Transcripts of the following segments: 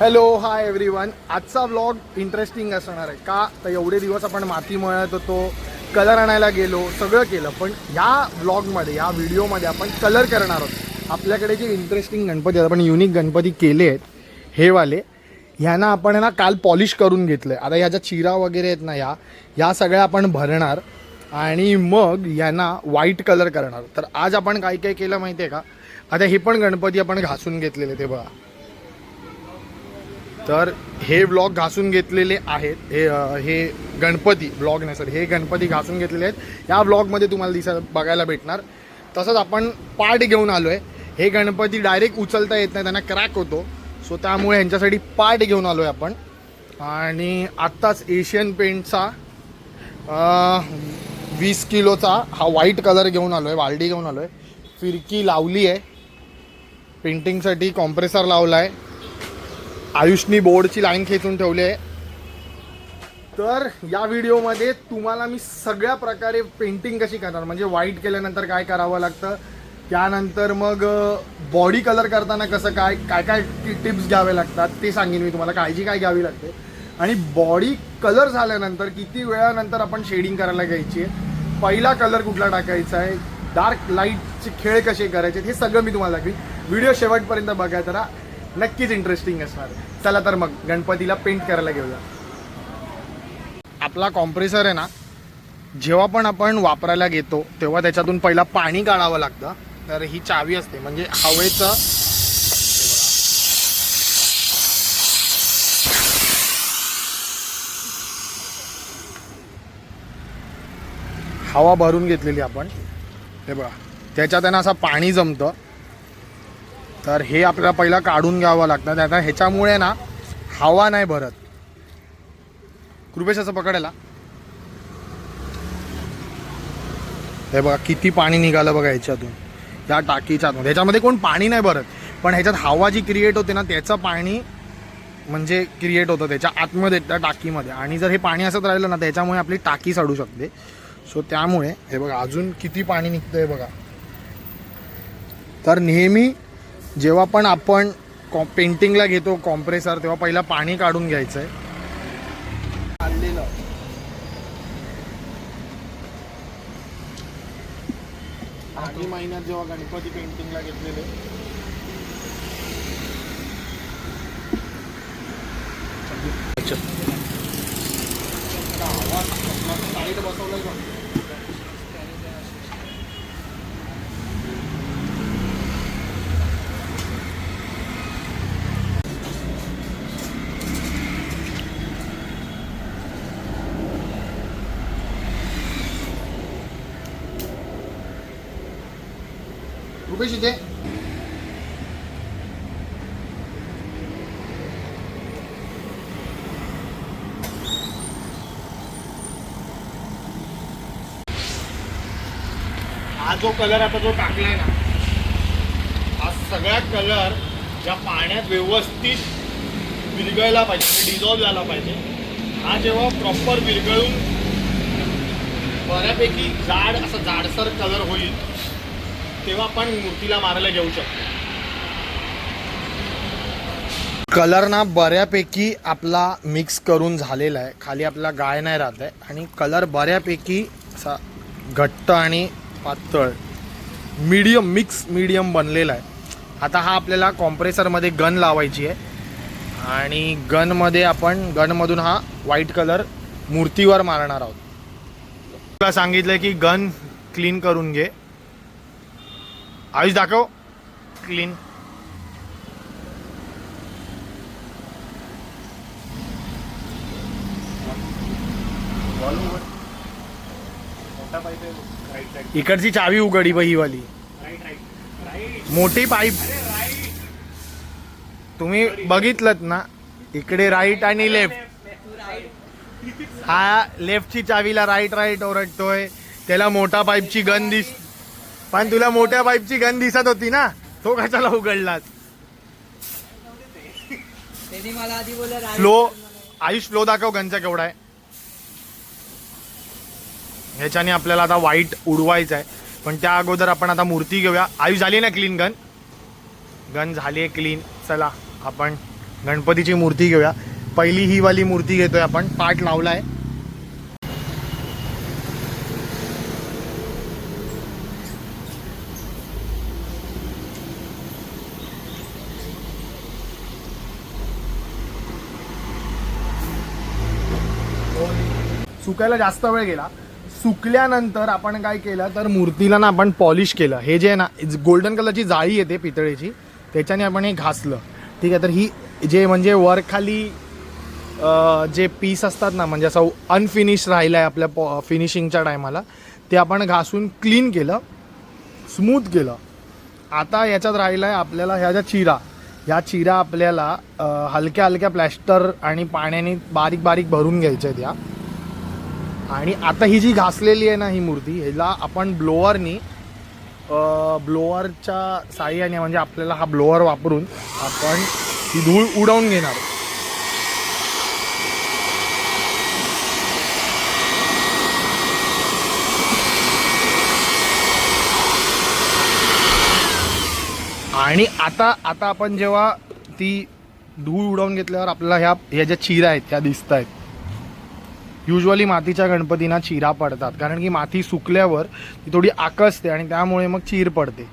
Hello hi everyone आजचा vlog interesting असणार आहे. का? तर एवढे दिवस आपण माती मळत होतो कलर आणायला गेलो सगळं केलं. पण या व्लॉगमध्ये या व्हिडिओमध्ये आपण कलर करणार आहोत. आपल्याकडे जे इंटरेस्टिंग गणपती आहेत आपण युनिक गणपती केले आहेत हे वाले ह्यांना आपण आहे ना काल पॉलिश करून घेतलं आहे आता ह्या ज्या चिरा वगैरे आहेत ना ह्या या सगळ्या आपण भरणार आणि मग यांना व्हाईट कलर करणार. तर आज आपण काय काय केलं माहिती आहे का? आता हे पण गणपती आपण घासून घेतलेले ते बघा. तर हे ब्लॉग घासून घेतलेले आहेत. हे हे गणपती ब्लॉग नाही सर हे गणपती घासून घेतलेले आहेत. या ब्लॉगमध्ये तुम्हाला दिसा बघायला भेटणार. तसंच आपण पार्ट घेऊन आलो आहे हे गणपती डायरेक्ट उचलता येत नाही त्यांना क्रॅक होतो. सो त्यामुळे ह्यांच्यासाठी पार्ट घेऊन आलो आहे आपण. आणि आत्ताच एशियन पेंटचा वीस किलोचा हा व्हाईट कलर घेऊन आलो आहे वालडी घेऊन आलो आहे फिरकी लावली आहे पेंटिंगसाठी कॉम्प्रेसर लावला आहे आयुषनी बोर्डची लाईन खेचून ठेवली आहे. तर या व्हिडिओमध्ये तुम्हाला मी सगळ्या प्रकारे पेंटिंग कशी करणार? म्हणजे व्हाईट केल्यानंतर काय करावं लागतं? त्यानंतर मग बॉडी कलर करताना कसं काय काय काय टिप्स घ्यावे लागतात ते सांगेन मी तुम्हाला काळजी काय घ्यावी लागते. आणि बॉडी कलर झाल्यानंतर किती वेळानंतर आपण शेडिंग करायला घ्यायची आहे? पहिला कलर कुठला टाकायचा आहे? डार्क लाईटचे खेळ कसे करायचे? हे सगळं मी तुम्हाला दाखवीन. व्हिडिओ शेवटपर्यंत बघायचा नक्कीच इंटरेस्टिंग असणार. चला तर मग गणपतीला पेंट करायला घेऊया. आपला कॉम्प्रेसर आहे ना जेव्हा पण आपण वापरायला घेतो तेव्हा त्याच्यातून पहिला पाणी काढावं लागतं. तर ही चावी असते म्हणजे हवेचं हवा भरून घेतलेली आपण. हे बघा त्याच्यात आहे ना असं पाणी जमतं. तर हे आपल्याला पहिला काढून घ्यावं लागतं. आता ह्याच्यामुळे ना हवा नाही भरत. कृपेश असं पकडायला हे. बघा किती पाणी निघालं बघा ह्याच्यातून. या टाकीच्या ह्याच्यामध्ये कोण पाणी नाही भरत. पण ह्याच्यात हवा जी क्रिएट होते ना त्याचं पाणी म्हणजे क्रिएट होतं त्याच्या आतमध्ये त्या टाकीमध्ये. आणि जर हे पाणी असत राहिलं ना त्याच्यामुळे आपली टाकी सडू शकते. सो त्यामुळे हे बघा अजून किती पाणी निघतंय बघा. तर नेहमी जेव्हा पण आपण कॉ पेंटिंगला घेतो कॉम्प्रेसर तेव्हा पहिला पाणी काढून घ्यायचं आहे आधी महिन्यात जेव्हा गणपती पेंटिंगला घेतलेले. रुपेश हा जो कलर आता जो टाकलाय ना हा सगळा कलर ज्या पाण्यात व्यवस्थित विरघळला पाहिजे म्हणजे डिझॉल्व झाला पाहिजे हा जेव्हा प्रॉपर विरघळून बऱ्यापैकी जाड असा जाडसर कलर होईल तेव्हा आपण मूर्तीला मारायला घेऊ शकतो. कलर ना बऱ्यापैकी आपला मिक्स करून झालेला आहे. खाली आपला गाय नाही राहत आहे. आणि कलर बऱ्यापैकी असा घट्ट आणि पातळ मीडियम मिक्स मीडियम बनलेला आहे. आता हा आपल्याला कॉम्प्रेसरमध्ये गन लावायची आहे. आणि गनमध्ये आपण गनमधून हा व्हाईट कलर मूर्तीवर मारणार आहोत. तुला सांगितलं की गन क्लीन करून घे. आयुष दाखव. क्लीन इकडची चावी उघडी बही वाली. मोठी पाईप. तुम्ही बघितलं ना इकडे राईट आणि लेफ्ट हा लेफ्टची चावीला राईट राईट ओरडतोय. त्याला मोठा पाईपची गन दिस पण तुला मोठ्या पाईपची गन दिसत होती ना तो कशाला उघडलास? फ्लो आयुष फ्लो दाखव गनचा केवढा आहे. ह्याच्याने आपल्याला आता वाईट उडवायचं आहे. पण त्या अगोदर आपण आता मूर्ती घेऊया. आयुष झाली ना क्लीन गन गन झाली आहे क्लीन चला आपण गणपतीची मूर्ती घेऊया. पहिली ही वाली मूर्ती घेतोय आपण. पाठ लावलाय. सुकायला जास्त वेळ गेला. सुकल्यानंतर आपण काय केलं तर मूर्तीला ना आपण पॉलिश केलं. हे जे आहे ना गोल्डन कलरची जाळी येते पितळेची. त्याच्याने आपण हे घासलं. ठीक आहे तर ही जे म्हणजे वरखाली जे पीस असतात ना म्हणजे असं अनफिनिश राहिलं आहे आपल्या पॉ फिनिशिंगच्या टायमाला ते आपण घासून क्लीन केलं स्मूथ केलं. आता याच्यात राहिलं आहे आपल्याला ह्या ज्या चिरा ह्या चिरा आपल्याला हलक्या हलक्या प्लॅस्टर आणि पाण्याने बारीक बारीक भरून घ्यायच्या आहेत या. आणि आता ही जी घासलेली आहे ना ही मूर्ती ह्याला आपण ब्लोअरनी ब्लोअरच्या साह्याने म्हणजे आपल्याला हा ब्लोअर वापरून आपण ही धूळ उडवून घेणार. आणि आता आता आपण जेव्हा ती धूळ उडवून घेतल्यावर आपल्याला ह्या ह्या ज्या चिरा आहेत त्या दिसत आहेत युजली मातीच्या गणपतींना चिरा पडतात. कारण की माती सुकल्यावर ती थोडी आकसते आणि त्यामुळे मग चीर पडते.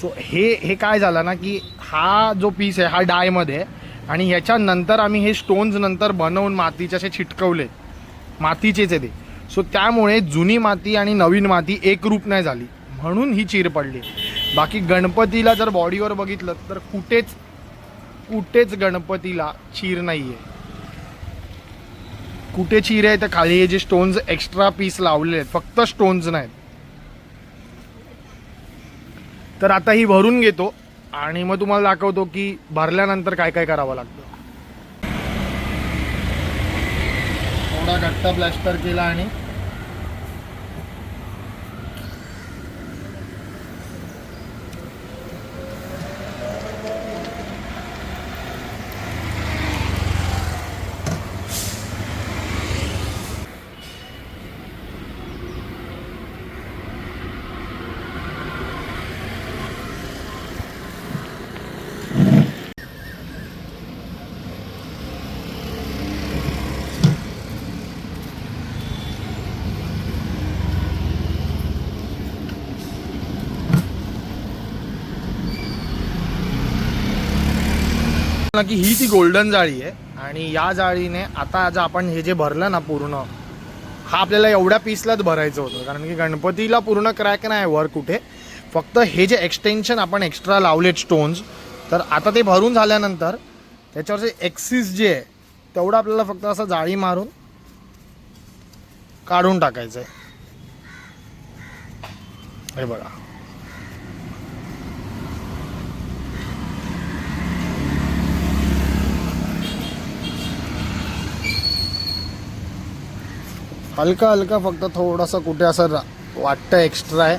सो हे हे काय झालं ना की हा जो पीस आहे हा डायमध्ये आहे आणि ह्याच्यानंतर आम्ही हे स्टोन्स नंतर बनवून मातीचे असे छिटकवले मातीचेच आहे ते. सो त्यामुळे जुनी माती आणि नवीन माती एकरूप नाही झाली. म्हणून ही चीर पडली. बाकी गणपतीला जर बॉडीवर बघितलं तर कुठेच कुठेच गणपतीला चीर नाही आहे कुठे चिरे आहे तर खाली? हे जे स्टोन्स एक्स्ट्रा पीस लावलेले आहेत फक्त स्टोन्स नाहीत. तर आता ही भरून घेतो आणि मग तुम्हाला दाखवतो की भरल्यानंतर काय काय करावं लागतं. थोडा घट्ट प्लॅस्टर केला आणि ना की ही ती गोल्डन जाळी आहे. आणि या जाळीने आता आज आपण हे जे भरलं ना पूर्ण हा आपल्याला एवढ्या पीसलाच भरायचं होतं. कारण की गणपतीला पूर्ण क्रॅक नाही वर कुठे. फक्त हे जे एक्सटेन्शन आपण एक्स्ट्रा लावलेत स्टोन्स तर आता ते भरून झाल्यानंतर त्याच्यावरचे एक्सिस जे आहे तेवढं आपल्याला फक्त असं जाळी मारून काढून टाकायचं आहे हे बघा. हलका हलका फक्त थोडंसं कुठे असं वाटतं एक्स्ट्रा आहे.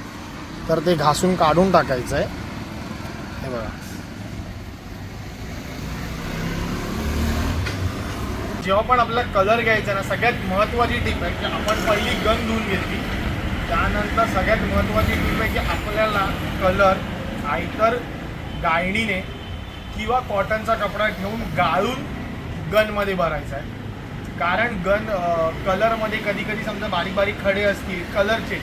तर ते घासून काढून टाकायचं आहे. हे बघा. जेव्हा पण आपला कलर घ्यायचा ना सगळ्यात महत्त्वाची टीप आहे की आपण पहिली गन धुवून घेतली. त्यानंतर सगळ्यात महत्त्वाची टीप आहे की आपल्याला कलर आयतर गायणीने किंवा कॉटनचा कपडा ठेवून गाळून गनमध्ये भरायचा आहे. कारण गन कलरमध्ये कधी कधी समजा बारीक बारीक खडे असतील कलरचेच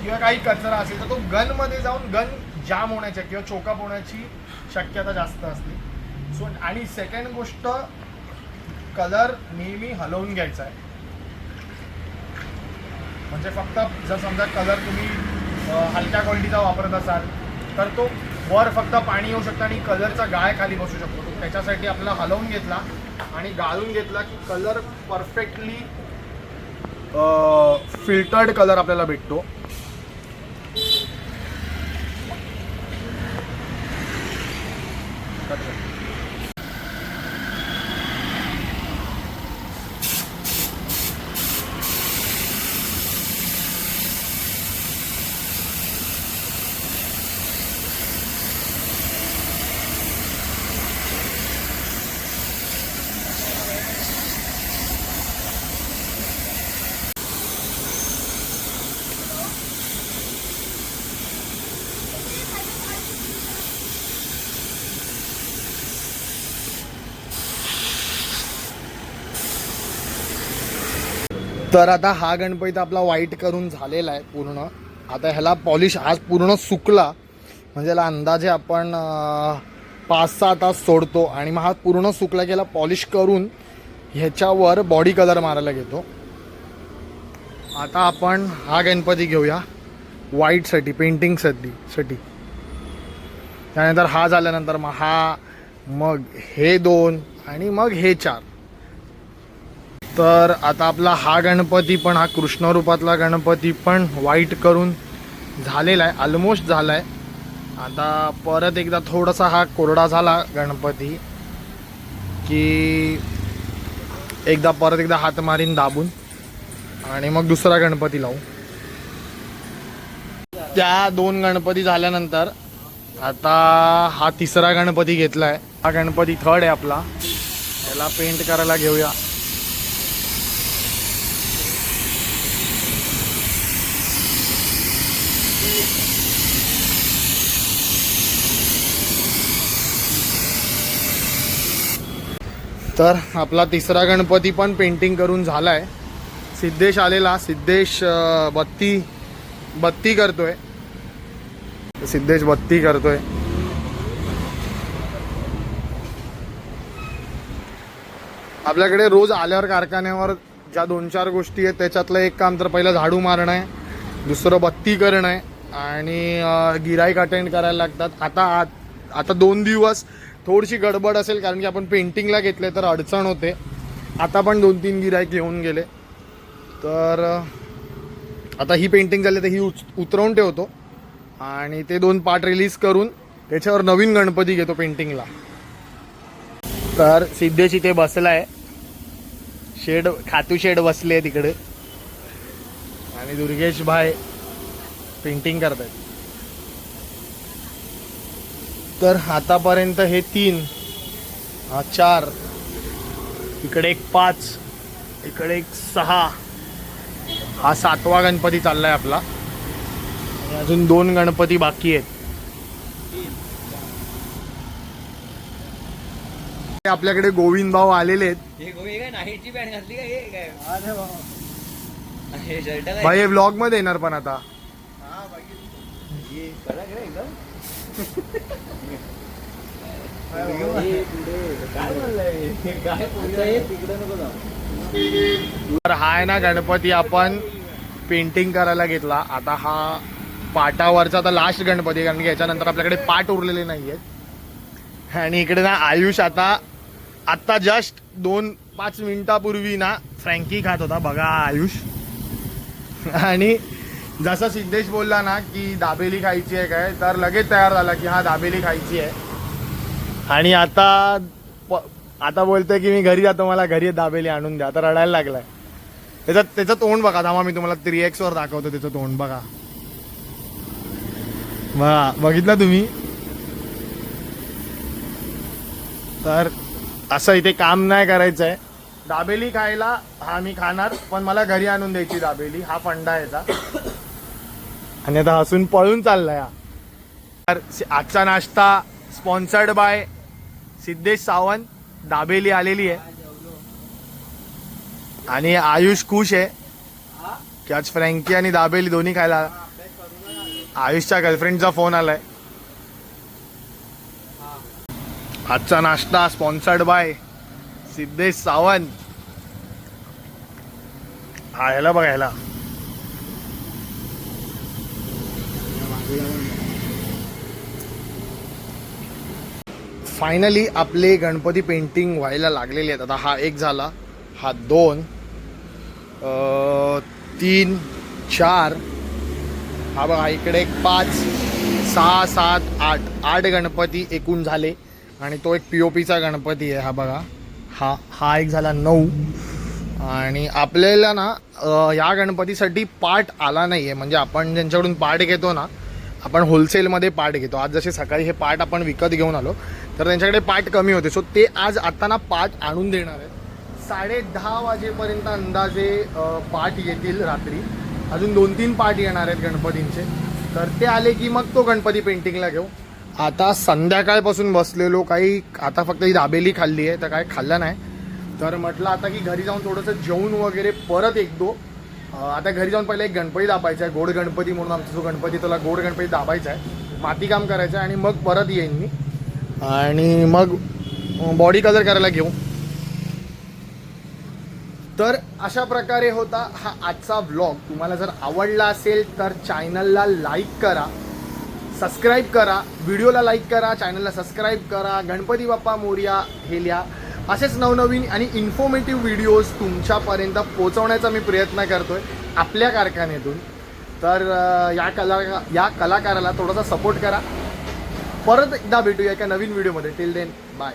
किंवा काही कचरा असेल तर तो गनमध्ये जाऊन गन जाम होण्याच्या किंवा चोकाप होण्याची शक्यता जास्त असते. सो आणि सेकंड गोष्ट कलर नेहमी हलवून घ्यायचा आहे. म्हणजे फक्त जर समजा कलर तुम्ही हलक्या क्वालिटीचा वापरत असाल तर तो वर फक्त पाणी येऊ शकतं आणि कलरचा गाळ खाली बसू शकतो. तो त्याच्यासाठी आपल्याला हलवून घेतला आणि गाळून घेतला की कलर परफेक्टली फिल्टर्ड कलर आपल्याला भेटतो Gracias. तर आता हा गणपती आपला वाईट करून झालेला आहे पूर्ण. आता ह्याला पॉलिश आज पूर्ण सुकला. म्हणजे याला अंदाजे आपण पाच सहा तास सोडतो. आणि मग हा पूर्ण सुकला की याला पॉलिश करून ह्याच्यावर बॉडी कलर मारायला घेतो. आता आपण हा गणपती घेऊया. व्हाईटसाठी पेंटिंगसाठी साठी त्यानंतर हा झाल्यानंतर मग हा मग हे दोन आणि मग हे चार. तर आता आपला हा गणपती पण हा कृष्णरूपातला गणपती पण वाईट करून झालेला आहे ऑलमोस्ट झाला आहे आता परत एकदा थोडासा हा कोरडा झाला गणपती की एकदा परत एकदा हात मारीन दाबून आणि मग दुसरा गणपती लावू. त्या दोन गणपती झाल्यानंतर आता हा तिसरा गणपती घेतला आहे हा गणपती थर्ड आहे आपला. याला पेंट करायला घेऊया. तर आपला तिसरा गणपती पण पेंटिंग करून झाला आहे सिद्धेश आलेला. सिद्धेश बत्ती बत्ती करतोय. सिद्धेश बत्ती करतोय. आपल्याकडे रोज आल्यावर कारखान्यावर ज्या दोन चार गोष्टी आहेत त्याच्यातलं एक काम तर पहिलं झाडू मारणं आहे दुसरं बत्ती करणं आहे आणि गिराईक अटेंड करायला लागतात. आता आत- आता दोन दिवस थोडीशी गडबड असेल कारण की आपण पेंटिंगला घेतले तर अडचण होते. आता पण दोन तीन गिराईक घेऊन गेले. तर आता ही पेंटिंग झाली तर ही उच उतरवून ठेवतो. आणि ते दोन पार्ट रिलीज करून त्याच्यावर नवीन गणपती घेतो पेंटिंगला तर सिद्धेश इथे आहे शेड खातू शेड बसले तिकडे. आणि दुर्गेश भाई पेंटिंग करतायत. तर आतापर्यंत हे तीन हा चार इकडे एक पाच इकडे एक सहा हा सातवा गणपती चाललाय आपला. आणि अजून दोन गणपती बाकी आहेत. आपल्याकडे गोविंद भाऊ आलेले आहेत. भाई हे ब्लॉगमध्ये येणार पण आता. तर हा आहे ना गणपती आपण पेंटिंग करायला घेतला. आता हा पाटावरचा आता लास्ट गणपती आहे, कारण की याच्यानंतर आपल्याकडे पाट उरलेले नाही आहेत आणि इकडे ना आयुष आता आत्ता जस्ट दोन पाच मिनिटापूर्वी ना फ्रँकी खात होता. बघा आयुष. आणि जसं सिद्धेश बोलला ना की दाबेली खायची आहे काय तर लगेच तयार झाला की हा दाबेली खायची आहे. आणि आता प- आता बोलतोय की मी घरी जातो मला घरी दाबेली आणून द्या आता रडायला लागलाय. त्याच्यात त्याचं तोंड बघा थांबा मी तुम्हाला थ्री एक्स वर दाखवतो त्याचं तोंड बघा. बघा बघितलं तुम्ही? तर असं इथे काम नाही करायचं आहे दाबेली खायला हा मी खाणार पण मला घरी आणून द्यायची दाबेली हा फंडा आहे याचा. आणि आता हसून पळून चाललाय हा. तर आजचा नाश्ता स्पॉन्सर्ड बाय सिद्धेश सावंत. दाबेली आलेली आहे. आणि आयुष खुश आहे. की आज फ्रँकी आणि दाबेली दोन्ही खायला आयुषच्या गर्लफ्रेंडचा फोन आलाय. आजचा नाश्ता स्पॉन्सर्ड बाय सिद्धेश सावंत. आयला बघायला बघा ह्याला फायनली आपले गणपती पेंटिंग व्हायला लागलेले आहेत. आता हा एक झाला. हा दोन. तीन चार. हा बघा इकडे एक पाच सहा सात आठ. आठ गणपती एकूण झाले. आणि तो एक पी ओ पीचा गणपती आहे हा बघा. हा हा एक झाला नऊ. आणि आपल्याला ना या गणपतीसाठी पाठ आला नाही आहे म्हणजे आपण ज्यांच्याकडून पाठ घेतो ना आपण होलसेलमध्ये पार्ट घेतो. आज जसे सकाळी हे पार्ट आपण विकत घेऊन आलो तर त्यांच्याकडे पार्ट कमी होते. सो ते आज आताना पार्ट आणून देणार आहेत. साडे दहा वाजेपर्यंत अंदाजे पार्ट येतील रात्री. अजून दोन तीन पार्ट येणार आहेत गणपतींचे. तर ते आले की मग तो गणपती पेंटिंगला घेऊ. आता संध्याकाळपासून बसलेलो काही आता फक्त ही दाबेली खाल्ली आहे तर काय खाल्लं नाही. तर म्हटलं आता की घरी जाऊन थोडंसं जेवून वगैरे परत एकदो दो. आता घरी जाऊन पहिले एक गणपती दाबायचा आहे गोड गणपती म्हणून आमचा जो गणपती त्याला गोड गणपती दाबायचा आहे. माती काम करायचं आहे आणि मग परत येईन मी. आणि मग बॉडी कलर करायला घेऊ. तर अशा प्रकारे होता हा आजचा व्लॉग तुम्हाला जर आवडला असेल तर चॅनलला लाईक करा सबस्क्राईब करा व्हिडिओला लाईक करा चॅनलला सबस्क्राईब करा गणपती बाप्पा मोर्या हे लिहा. असेच नवनवीन आणि इन्फॉर्मेटिव्ह व्हिडिओज तुमच्यापर्यंत पोहोचवण्याचा मी प्रयत्न करतोय आपल्या कारखान्यातून. तर या कला या कलाकाराला थोडासा सपोर्ट करा. परत एकदा भेटूया एका नवीन व्हिडिओमध्ये टिल देन बाय